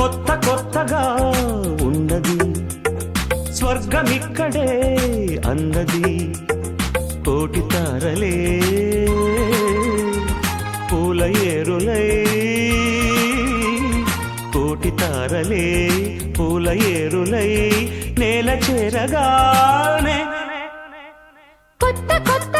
కొత్త కొత్తగా ఉన్నది. స్వర్గమిక్కడే అన్నది కోటి తారలే పూల ఏరులై. కోటి తారలే పూల ఏరులై నేల చేరగానే. కొత్త కొత్త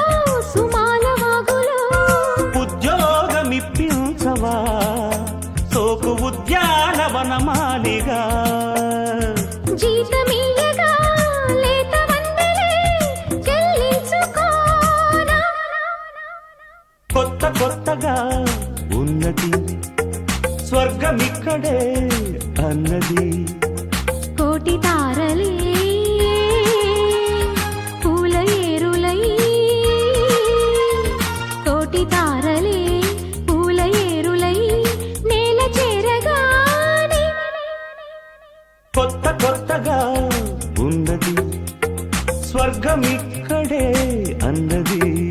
సోకు ఉద్యానవనమాలిగా. కొత్త కొత్తగా ఉన్నది స్వర్గమిక్కడే అన్నది. కోటి తారలే పూల ఏరులై కోటి తారలే కొత్త కొత్తగా ఉన్నది. స్వర్గమిక్కడే అన్నది.